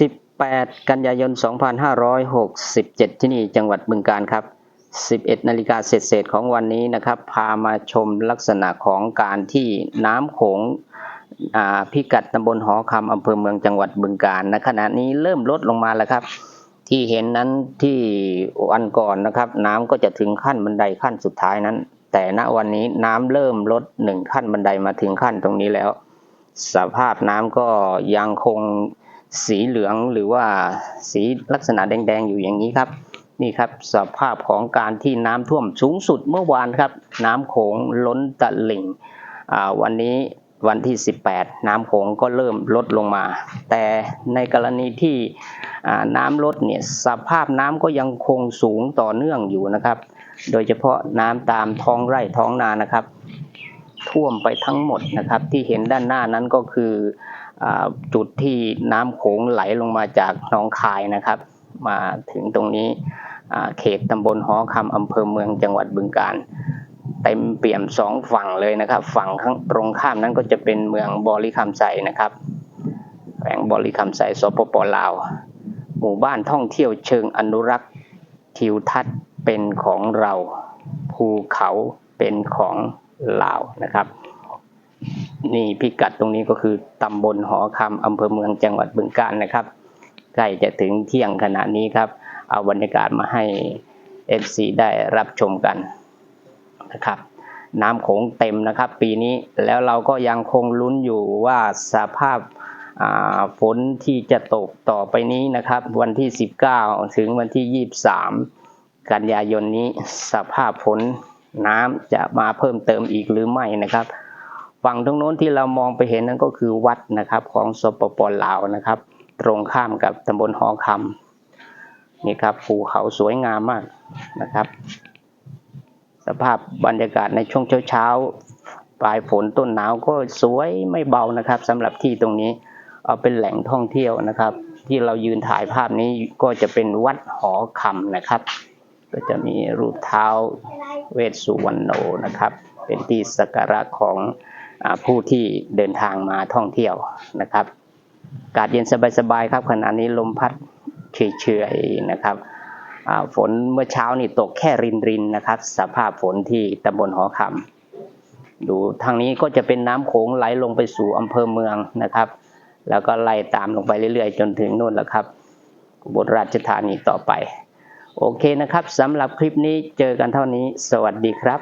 18 กันยายน 2567 ที่นี่จังหวัดบึงกาฬครับ 11 นาฬิกาเศษๆของวันนี้นะครับ พามาชมลักษณะของการที่น้ำโขงพิกัดตำบลหอคำอำเภอเมืองจังหวัดบึงกาฬณขณะนี้เริ่มลดลงมาแล้วครับ ที่เห็นนั้นที่วันก่อนนะครับ น้ำก็จะถึงขั้นบันไดขั้นสุดท้ายนั้น แต่ณวันนี้น้ำเริ่มลดหนึ่งขั้นบันไดมาถึงขั้นตรงนี้แล้ว สภาพน้ำก็ยังคง สีเหลืองหรือว่าสีลักษณะแดงๆอยู่อย่างนี้ครับ นี่ครับสภาพของการที่น้ำท่วมสูงสุดเมื่อวานครับ น้ำโขงล้นตลิ่งวันนี้วันที่ 18 น้ำโขงก็เริ่มลดลงมา แต่ในกรณีที่น้ำลดเนี่ยสภาพน้ำก็ยังคงสูงต่อเนื่องอยู่นะครับ โดยเฉพาะน้ำตามท้องไร่ท้องนานะครับ ท่วมไปทั้งหมดนะครับที่เห็นด้านหน้านั้นก็คือ จุดที่น้ำโขงไหลลงมาจากหนองคายนะครับ มาถึงตรงนี้เขตตำบลหอคำอำเภอเมืองจังหวัดบึงกาฬเต็มเปี่ยมสองฝั่งเลยนะครับ ฝั่งข้างตรงข้ามนั้นก็จะเป็นเมืองบริคำไซนะครับแขวงบริคำไซสปปลาว หมู่บ้านท่องเที่ยวเชิงอนุรักษ์ทิวทัศน์เป็นของเราภูเขาเป็นของลาวนะครับ นี่พิกัดตรงนี้ก็คือตำบลหอคำอำเภอเมืองจังหวัดบึงกาฬนะครับใกล้จะถึงเที่ยงขณะนี้ครับ เอาบรรยากาศมาให้ FC ได้รับชมกันนะครับ น้ำโขงเต็มนะครับ ปีนี้แล้วเราก็ยังคงลุ้นอยู่ว่าสภาพาฝนที่จะตกต่อไปนี้นะครับ วันที่ 19 ถึงวันที่ 23 กันยายนนี้สภาพฝนน้ำจะมาเพิ่มเติมอีกหรือไม่นะครับ ฝั่งตรงโน้นที่เรามองไปเห็นนั่นก็คือวัดนะครับของสปปลาวนะครับ ตรงข้ามกับตำบลหอคำนี่ครับภูเขาสวยงามมากนะครับ สภาพบรรยากาศในช่วงเช้าๆปลายฝนต้นหนาวก็สวยไม่เบานะครับสำหรับที่ตรงนี้เอาเป็นแหล่งท่องเที่ยวนะครับ ที่เรายืนถ่ายภาพนี้ก็จะเป็นวัดหอคำนะครับ ก็จะมีรูปเท้าเวสสุวรรณโนนะครับ เป็นที่สักการะของ ผู้ที่เดินทางมาท่องเที่ยวนะครับกาศเย็นสบายๆครับขณะนี้ลมพัดเฉยๆนะครับฝนเมื่อเช้านี่ตกแค่รินๆนะครับ สภาพฝนที่ตำบลหอคำดูทางนี้ก็จะเป็นน้ำโขงไหลลงไปสู่อำเภอเมืองนะครับ แล้วก็ไล่ตามลงไปเรื่อยๆ จนถึงนู่นแหละครับอุบลราชธานีต่อไป โอเคนะครับสำหรับคลิปนี้เจอกันเท่านี้ สวัสดีครับ